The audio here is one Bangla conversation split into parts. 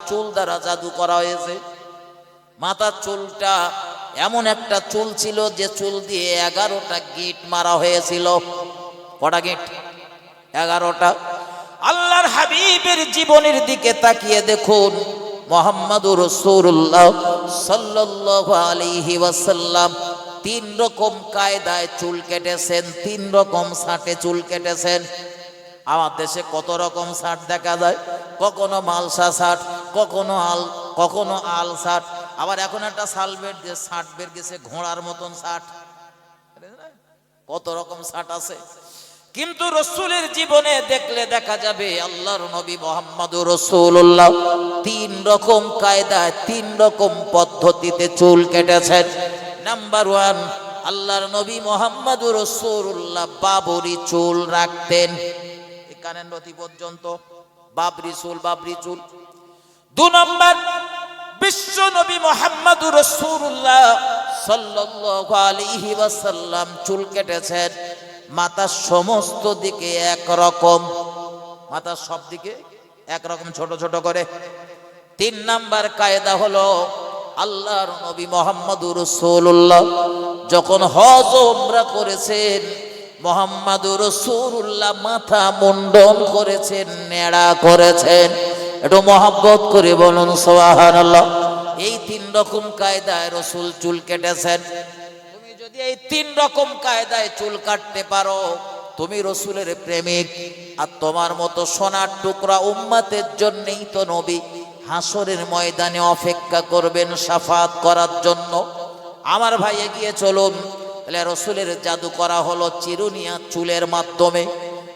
চুল দ্বারা জাদু করা হয়েছে। মাথার চুলটা এমন একটা চুল ছিল যে চুল দিয়ে এগারোটা গিট মারা হয়েছিল। কটা গিট? এগারোটা। আল্লাহর হাবিবের জীবনের দিকে তাকিয়ে দেখুন, মোহাম্মদুর রসুল্লাহ সাল্লাল্লাহু আলাইহি ওয়াসাল্লাম তিন রকম কায়দায় চুল কেটেছেন, তিন রকম ছাটে চুল কেটেছেন। আমার দেশে কত রকম শার্ট দেখা যায়? কখনো মালসা শার্ট কখনো আল কখনো আল শার্ট আবার এখন একটা সালবেট যে শার্ট বের গেছে ঘোড়ার মতন শার্ট কত রকম শার্ট আছে। কিন্তু রসুলের জীবনে দেখলে দেখা যাবে আল্লাহর নবী মোহাম্মদ রসুল্লাহ তিন রকম কায়দায়, তিন রকম পদ্ধতিতে চুল কেটেছেন। নাম্বার ওয়ান, আল্লাহর নবী মোহাম্মদ রসুল্লাহ বাবরি চুল রাখতেন। নথি পর্যন্ত। বাবরি চুল বাবরি চুল। দু নম্বর, বিশ্ব নবী মোহাম্মদ রসুল্লাহ সাল্লাল্লাহু আলাইহি ওয়াসাল্লাম চুল কেটেছেন। মাথার সমস্ত দিকে এক রকম মাথার সব দিকে একরকম, ছোট ছোট করে। তিন নাম্বার কায়দা হলো আল্লাহর নবী মোহাম্মদ রসুল্লাহ যখন হজ ওমরা করেছেন মোহাম্মদ রসুল্লাহ মাথা মুন্ডন করেছেন, নেড়া করেছেন। একটু মহাব্বত করে বলুন সোহান এই তিন রকম কায়দায় রসুল চুল কেটেছেন। তুমি যদি এই তিন রকম কায়দায় চুল কাটতে পারো, তুমি রসুলের প্রেমিক। আর তোমার মতো সোনার টুকরা উম্মাতের জন্যই তো নবী হাসরের ময়দানে অপেক্ষা করবেন সাফাত করার জন্য। আমার ভাই এগিয়ে চলুন। তাহলে রসুলের জাদু করা হলো চিরুনিয়া চুলের মাধ্যমে।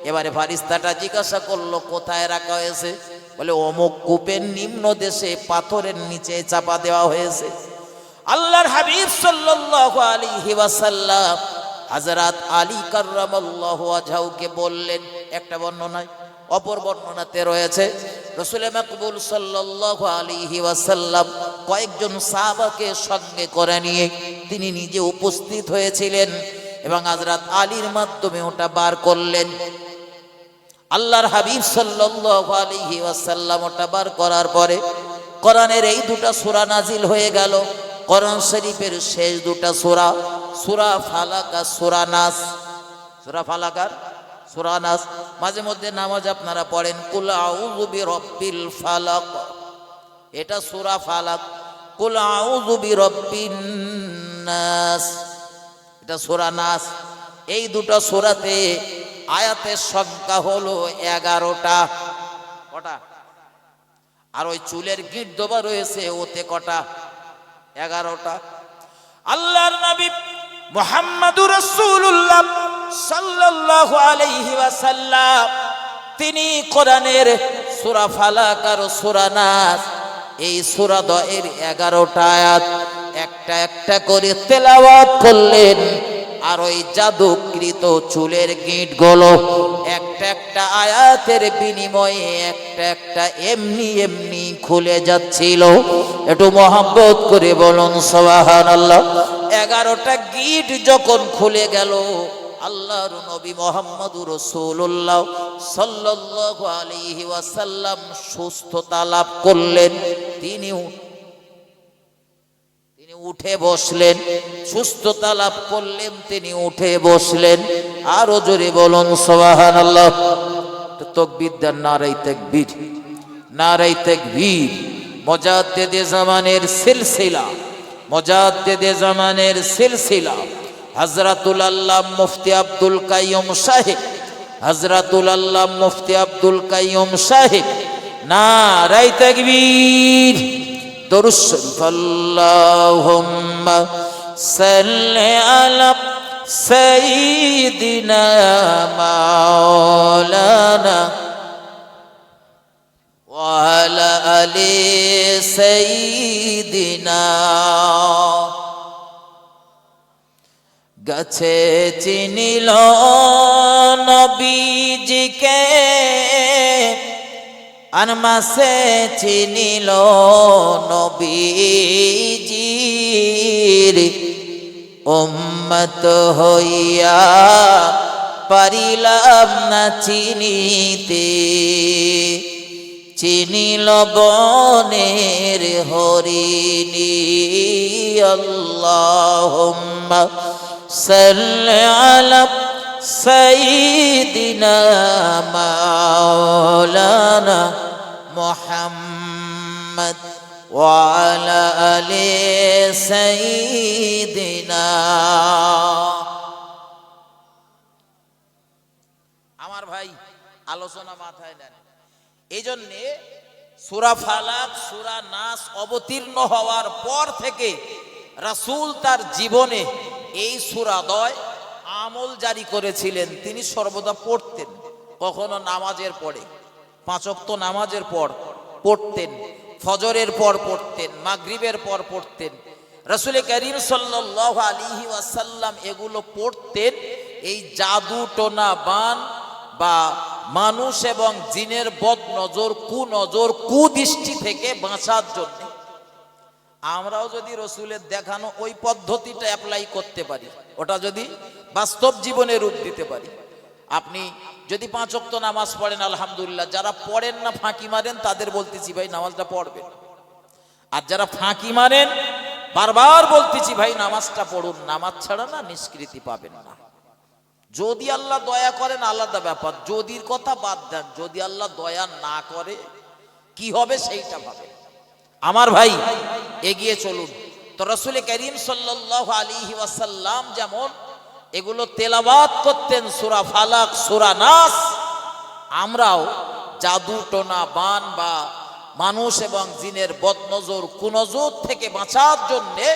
এবারে ফারিস্তাটা জিজ্ঞাসা করল, কোথায় রাখা হয়েছে? বলে, অমুক কূপের নিম্ন দেশে পাথরের নিচে চাপা দেওয়া হয়েছে। আল্লাহর হাবিব সাল্লাল্লাহু আলাইহি ওয়াসাল্লাম হযরত আলী কাররামাল্লাহু ওয়াজহাউকে বললেন, একটা বর্ণনায়, অপর বর্ণনাতে রয়েছে, রসুল মাকবুল সাল্লাল্লাহু আলাইহি ওয়াসাল্লাম কয়েকজন সাহাবাকে সঙ্গে করে নিয়ে তিনি নিজে উপস্থিত হয়েছিলেন এবং হযরত আলীর মাধ্যমে ওটা বার করলেন। আল্লাহর হাবিব আলাইহি ওয়াসাল্লাম ওটা বার করার পরে কোরআনের এই দুটো সূরা নাজিল হয়ে গেল। কোরআন শরীফের শেষ দুটো সূরা সূরা ফালাক সূরা নাস। সূরা ফালাক আর সূরা নাস। মাঝে মধ্যে নামাজ আপনারা পড়েন। কুল আউযু বিরাব্বিল ফালাক। এটা সুরা ফালাক। কুল আউযু বিরাব্বিন নাস। এটা সূরা নাস। এই দুটো সূরাতে আয়াতের সংখ্যা হলো এগারোটা। কটা? আর ওই চুলের গিট দোবা রয়েছে, ওতে কটা? এগারোটা। আল্লাহর নবী মোহাম্মদুর রাসূলুল্লাহ সাল্লাল্লাহু আলাইহি ওয়াসাল্লাম, তিনি কোরআনের সূরা ফালাক আর সূরা নাস, এই সূরা দয়ের এগারোটা আয়াত, একটা একটা করে তেলাওয়াত করলেন। আর ওই জাদুকৃত চুলের গিটগুলো একটা একটা আয়াতের বিনিময়ে একটা একটা এমনি এমনি খুলে যাচ্ছিল। একটু মহাব্বত করে বলুন সবাহান আল্লাহ এগারোটা গিট যখন খুলে গেল, আল্লাহর নবী মোহাম্মদ রসুল্লাহ সাল্লাল্লাহু আলাইহি ওয়াসাল্লাম সুস্থতা লাভ করলেন। তিনিও তিনি উঠে বসলেন। সুস্থতা লাভ করলেন তিনি উঠে বসলেন। আরও জোরে বলুন সোহান আল্লাহ তকবির দেন নারাই তেকবীর। নারাই তেকবীর। মজাদ্দেদে জামানের সিলসিলা। মজাদ্দেদে জামানের সিলসিলা। হজরতুল আল্লাহ মুফতি আব্দুল কাইয়ুম সাহেব হজরতুল আল্লাহ মুফতি আব্দুল কাইয়ুম সাহেব নারাই তেকবীর। দরুস আল্লাহুম্মা সাল্লি আলা সাইয়্যিদিনা মাওলানা ওয়া আলা আলি সাইয়্যিদিনা। চিনিল নবীজিকে। আর মাসে চিনিল নবীজির। উম্মত হইয়া পারিলাম না চিনিতে। চিনিল বনের হরিণী। আল্লাহুম্মা সাল্লি আলা সাইয়্যিদিনা মাওলানা মুহাম্মদ وعلى آل سيدنا আমার ভাই আলোচনা মাথায় নেন এই জন্যে সুরা ফালাক সুরা নাস অবতীর্ণ হওয়ার পর থেকে রাসূল তার জীবনে এই সুরাদয় আমল জারি করেছিলেন তিনি সর্বদা পড়তেন কখনো নামাজের পরে পাঁচক্ত নামাজের পর পড়তেন, ফজরের পর পড়তেন, মাগরিবের পর পড়তেন। রসুল করিম সাল্লাহ আলিহি ওয়াসাল্লাম এগুলো পড়তেন, এই জাদু টোনা বান বা মানুষ এবং জিনের বদ নজর কু কুনজর, কুদৃষ্টি থেকে বাঁচার জন্য। আমরাও যদি রসুলের দেখানো ওই পদ্ধতিটা অ্যাপ্লাই করতে পারি, ওটা যদি বাস্তব জীবনে রূপ দিতে পারি। আপনি যদি পাঁচ ওয়াক্ত নামাজ পড়েন, আলহামদুলিল্লাহ, যারা পড়েন না, ফাঁকি মারেন, তাদের বলতেছি, ভাই, নামাজটা পড়বেন। আর যারা ফাঁকি মারেন, বারবার বলতেছি, ভাই, নামাজটা পড়ুন। নামাজ ছাড়া না, নিষ্কৃতি পাবেন না। যদি আল্লাহ দয়া করেন, আলাদা ব্যাপার। যদির কথা বাদ দেন, যদি আল্লাহ দয়া না করে, কি হবে সেইটা ভাবে আমার ভাই, এগিয়ে চলুন। তো রসুল করিম সাল্লাহ আলিহি ওয়াসাল্লাম যেমন এগুলো তেলাবাত করতেন সুরা ফালাক, সুরা নাস। আমরাও জাদু, টোনা, বান বা মানুষ এবং জিনের বদনজর, কুনজর থেকে বাঁচার জন্যে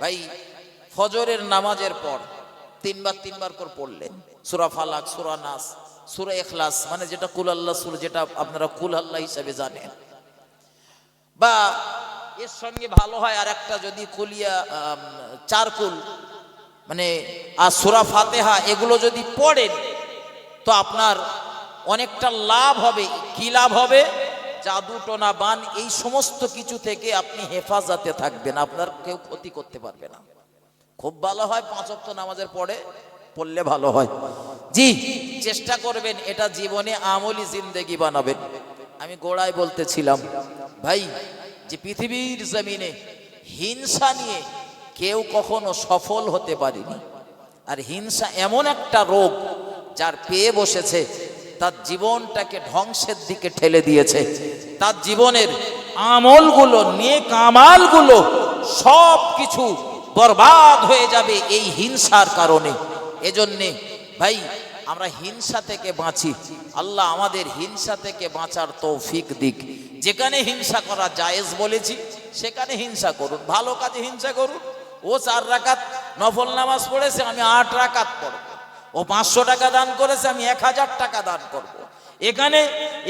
ভাই ফজরের নামাজের পর তিনবার তিনবার করে পড়লেন। সুরা ফালাক, সুরা নাস, সুরা এখলাস মানে যেটা কুল আল্লাহ সুর যেটা আপনারা কুল আল্লাহ হিসাবে জানেন। বা এর সঙ্গে ভালো হয় আর একটা যদি কুলিয়া চারকুল মানে আর সুরা ফাতেহা এগুলো যদি পড়েন, তো আপনার অনেকটা লাভ হবে। কি লাভ হবে? জাদু, টোনা, বান, এই সমস্ত কিছু থেকে আপনি হেফাজতে থাকবেন। আপনার কেউ ক্ষতি করতে পারবে না। খুব ভালো হয় পাঁচ অক্ত নামাজের পরে, পড়লে ভালো হয়। জি, চেষ্টা করবেন এটা জীবনে আমলি জিন্দেগি বানাবেন। আমি গোড়ায় বলতেছিলাম, ভাই, যে পৃথিবীর জমিনে হিংসা নিয়ে কেউ কখনো সফল হতে পারেনি। আর হিংসা এমন একটা রোগ যার পেয়ে বসেছে, তার জীবনটাকে ধ্বংসের দিকে ঠেলে দিয়েছে। তার জীবনের আমলগুলো, নেক আমালগুলো সব কিছু বরবাদ হয়ে যাবে এই হিংসার কারণে। এজন্যে ভাই, আমরা হিংসা থেকে বাঁচি। আল্লাহ আমাদের হিংসা থেকে বাঁচার তৌফিক দিক। যেখানে হিংসা করা জায়েজ বলেছি, সেখানে হিংসা করুন, ভালো কাজে হিংসা করুন। ও চার রাকাত নফল নামাজ পড়েছে, আমি আট রাকাত পড়ব। ও পাঁচশো টাকা দান করেছে, আমি এক হাজার টাকা দান করব। এখানে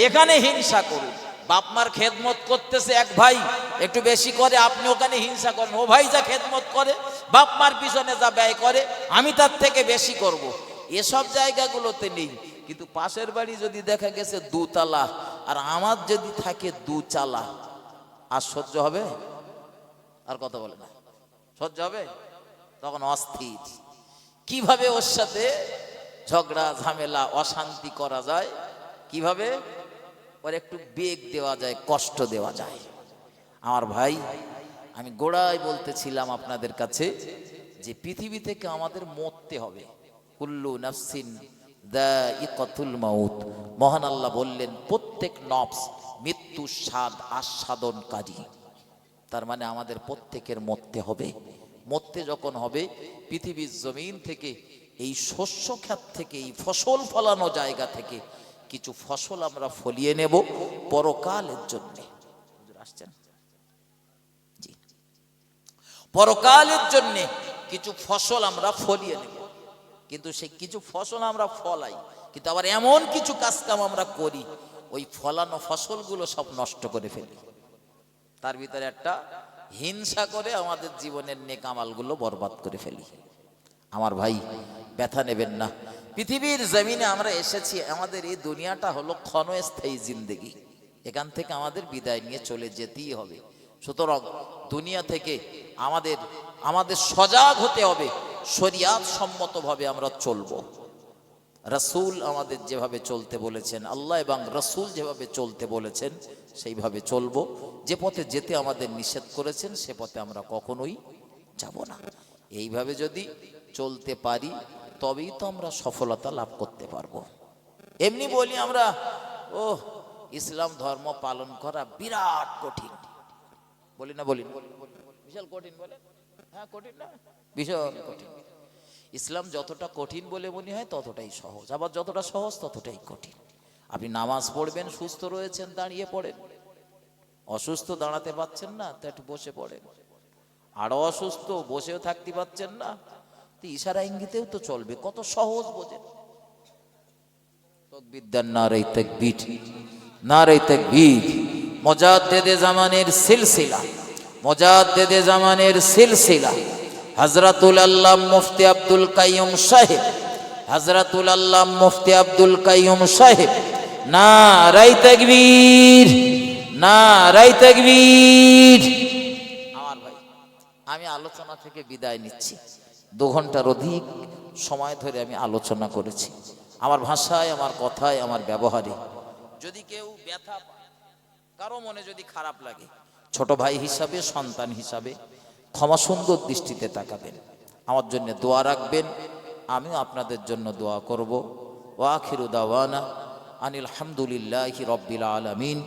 এখানে হিংসা করুন। বাপ মার খেদমত করতেছে এক ভাই, একটু বেশি করে, আপনি ওখানে হিংসা করেন। ও ভাই যা খেদমত করে বাপ মার পিছনে যা ব্যয় করে, আমি তার থেকে বেশি করব। এসব জায়গাগুলোতে নেই। কিন্তু পাশের বাড়ি যদি দেখা গেছে দুতলা, আর আমার যদি থাকে দু চালা আর সহ্য হবে? আর কথা বলে না। সহ্য হবে তখন অস্থির। কীভাবে ওর সাথে ঝগড়া, ঝামেলা, অশান্তি করা যায়? কীভাবে? ওর একটু বেগ দেওয়া যায়, কষ্ট দেওয়া যায়। আমার ভাই, আমি গোড়ায় বলতেছিলাম আপনাদের কাছে যে পৃথিবী থেকে আমাদের মরতে হবে। কুল্লু নাফসিন মাউত। মহান আল্লাহ বললেন, প্রত্যেক নফস মৃত্যু স্বাদ আস্বাদনকারী। তার মানে আমাদের প্রত্যেকের মরতে হবে। মরতে যখন হবে, পৃথিবীর জমিন থেকে, এই শস্য খাত থেকে, এই ফসল ফলানো জায়গা থেকে কিছু ফসল আমরা ফলিয়ে নেব পরকালের জন্য। আসছেন? জি। পরকালের জন্য কিছু ফসল আমরা ফলিয়ে নেব। কিন্তু সেই কিছু ফসল আমরা ফলাই, কিন্তু আবার এমন কিছু কাজকাম আমরা করি, ওই ফলানো ফসলগুলো সব নষ্ট করে ফেলি। তার ভিতরে একটা হিংসা করে আমাদের জীবনের নেকামালগুলো বরবাদ করে ফেলি। আমার ভাই, ব্যথা নেবেন না। পৃথিবীর জমিনে আমরা এসেছি, আমাদের এই দুনিয়াটা হলো ক্ষণস্থায়ী জিন্দেগি। এখান থেকে আমাদের বিদায় নিয়ে চলে যেতেই হবে। সুতরাং দুনিয়া থেকে আমাদের আমাদের সজাগ হতে হবে শরিয়াত সম্মতভাবে আমরা চলবো। রসুল আমাদের যেভাবে চলতে বলেছেন, আল্লাহ এবং রসুল যেভাবে চলতে বলেছেন, সেইভাবে চলবো। যে পথে যেতে আমাদের নিষেধ করেছেন, সে পথে আমরা কখনোই যাব না। এইভাবে যদি চলতে পারি, তবেই তো আমরা সফলতা লাভ করতে পারব। এমনি বলি আমরা ও ইসলাম ধর্ম পালন করা বিরাট কঠিন। বলি না বলি বিশাল কঠিন বলে? হ্যাঁ কঠিন না? ভীষণ কঠিন। ইসলাম যতটা কঠিন বলে মনে হয় ততটাই সহজ। আবার যতটা সহজ ততটাই কঠিন। আপনি নামাজ পড়বেন, সুস্থ রয়েছেন, দাঁড়িয়ে পড়েন। অসুস্থ দাঁড়াতে পারছেন না, তো একটু বসে পড়েন। আরও অসুস্থ বসেও থাকতে পারছেন না, তো ইশারা ইঙ্গিতেও তো চলবে, কত সহজ বোঝেন। তকবিদ্যার নারে তকবীর নারে তকবীর। মজাদ্দেদে জামানের সিলসিলা, মজাদ্দেদে জামানের সিলসিলা। হজরতুল আল্লাহ মুফতি আব্দুল কাইয়ুম সাহেব হজরতুল আল্লাহ মুফতি আব্দুল কাইয়ুম সাহেব না রাই তকবীর না রাই তকবীর। আমার ভাই, আমি আলোচনা থেকে বিদায় নিচ্ছি। দু ঘণ্টার অধিক সময় ধরে আমি আলোচনা করেছি। আমার ভাষায়, আমার কথায়, আমার ব্যবহারে। যদি কেউ ব্যথা কারও মনে যদি খারাপ লাগে, ছোট ভাই হিসাবে, সন্তান হিসাবে ক্ষমা সুন্দর দৃষ্টিতে তাকাবেন। আমার জন্য দোয়া রাখবেন। আমিও আপনাদের জন্য দোয়া করব। ওয়াখিরুদাওয়ানা আনিল হামদুলিল্লাহি রব্বিল আলামিন।